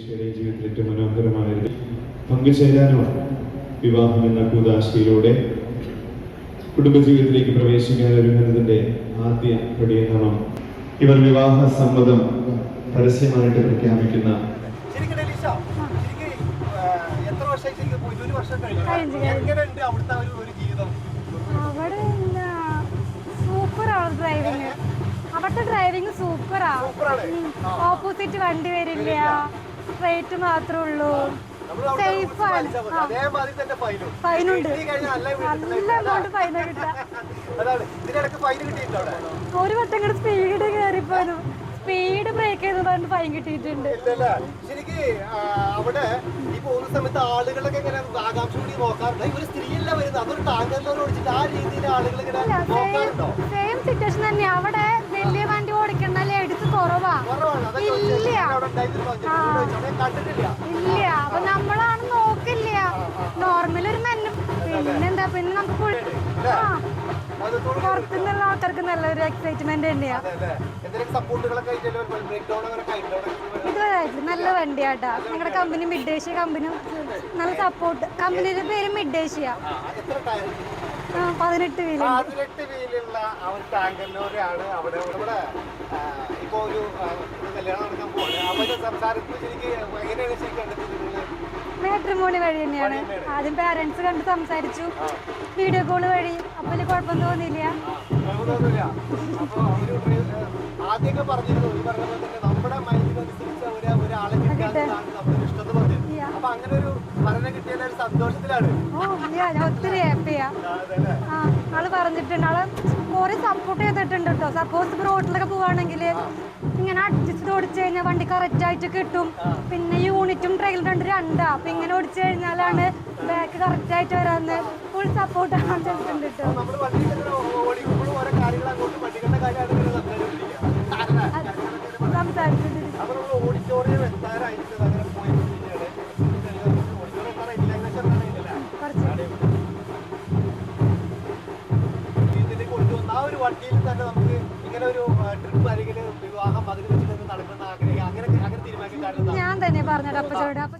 ഈശോയുടെ ജീവിതത്തിൽ ഏറ്റവും മനോഹരമായ ഒരു പങ്കുചേരാനുമാണ് വിവാഹം എന്ന കൂതാശയിലൂടെ കുടുംബജീവിതത്തിലേക്ക് പ്രവേശിക്കാൻ ഒരുങ്ങുന്നതിന്റെ ആദ്യ പടിയെന്നോണം ഇവർ വിവാഹ സമ്മതം പരസ്യമായിട്ട് പ്രഖ്യാപിക്കുന്ന എത്ര? ഒരു വർഷം കഴിഞ്ഞു. എങ്ങനെയുണ്ട് അവിടുത്തെ ഒരു ഒരു ജീവിതം? അവിടെ സൂപ്പറാണ് ഡ്രൈവിങ് അവിടുത്തെ ഡ്രൈവിങ് സൂപ്പറാ. ഓപ്പോസിറ്റ് വണ്ടി വരില്ല. സ്ട്രേറ്റ് മാത്രമേ ഉള്ളൂ. സേഫ് ആണ്. ഫൈനുണ്ട് നല്ല എമൗണ്ട് ഒരു വട്ടം കൂടെ സ്പീഡ് കയറിപ്പോലും സ്പീഡ് ബ്രേക്ക് ചെയ്ത് പറഞ്ഞ് ഫൈൻ കിട്ടിയിട്ടുണ്ട്. അവിടെ ഈ പോകുന്ന സമയത്ത് ആളുകളൊക്കെ ഇങ്ങനെ ആകാംക്ഷ കൂടി നോക്കാറുണ്ട്. ഒരു സ്ത്രീയല്ല വരുന്നത്. അതൊരു ടാങ്കറിലോട് ഓടിച്ചിട്ട് ആ രീതിയിൽ ആളുകൾ ഇങ്ങനെ നോക്കാറുണ്ടോ? സെയിം സിറ്റുവേഷൻ തന്നെ അവിടെ വലിയ വണ്ടി ഓടിക്കണ്ട കണ്ടിട്ടില്ല. ഇല്ല. അപ്പൊ നമ്മളാണ് നോക്കില്ല. നോർമൽ ഒരു മെന്നും പിന്നെന്താ? പിന്നെ നമുക്ക് പുറത്തുനിന്നുള്ള ആൾക്കാർക്ക് നല്ലൊരു എക്സൈറ്റ്മെന്റ് തന്നെയാ. ഇതുവരായിട്ട് നല്ല വണ്ടിയാട്ടാ. നിങ്ങളുടെ കമ്പനി മിഡ് മിഡേഷ്യ കമ്പനി നല്ല സപ്പോർട്ട് കമ്പനിയുടെ പേര് മിഡേഷ്യ ഏഷ്യ പതിനെട്ട് വീൽ. പതിനെട്ട് വീലുള്ള ആ ഒരു അവിടെ ഇവിടെ ഇപ്പൊ ഒരു കല്യാണം നടക്കാൻ പോവാണ്. അവരുടെ സംസാരത്തിൽ ശരിക്ക് എങ്ങനെയാണ് ശരിക്കും മാട്രിമോണി വഴി തന്നെയാണ്. ആദ്യം പാരന്റ്സ് കണ്ട് സംസാരിച്ചു. വീഡിയോ കോൾ വഴി. അപ്പൊ വലിയ കുഴപ്പം തോന്നിയില്ല. ആദ്യമൊക്കെ പറഞ്ഞിരുന്നു ഈ പറഞ്ഞ അങ്ങനെ ഒരു പറഞ്ഞു കിട്ടിയാൽ ഒരു സന്തോഷത്തിലാണ്. ഓ ഇല്ല ഞാൻ ഒത്തിരി ഹാപ്പിയാ ആ, ആൾ പറഞ്ഞിട്ടുണ്ട്. ആൾ കുറെ സപ്പോർട്ട് ചെയ്തിട്ടുണ്ട് കേട്ടോ സപ്പോസ് ഇപ്പൊ റോഡിലൊക്കെ പോവാണെങ്കിൽ ഇങ്ങനെ അഡ്ജസ്റ്റ് ഓടിച്ചു കഴിഞ്ഞാൽ വണ്ടി കറക്റ്റ് ആയിട്ട് കിട്ടും. പിന്നെ യൂണിറ്റും ട്രെയിലും രണ്ട് രണ്ടാ. അപ്പൊ ഇങ്ങനെ ഓടിച്ചു കഴിഞ്ഞാലാണ് ബാക്ക് കറക്റ്റ് ആയിട്ട് വരാന്ന് ഫുൾ സപ്പോർട്ട് ആണ് ചെയ്തിട്ടുണ്ട് കേട്ടോ സംസാരിച്ചിട്ടുണ്ട് ഓഡിറ്റോറിയം എത്താറായിട്ട് അങ്ങനെ പോയിക്കൊണ്ടിരിക്കുകയാണ് ഇങ്ങനെ ഒരു ട്രിപ്പ് വിവാഹം അങ്ങനെ അങ്ങനെ തീരുമാനിക്കാൻ ഞാൻ തന്നെ പറഞ്ഞത് അപ്പച്ചോട് അപ്പൊ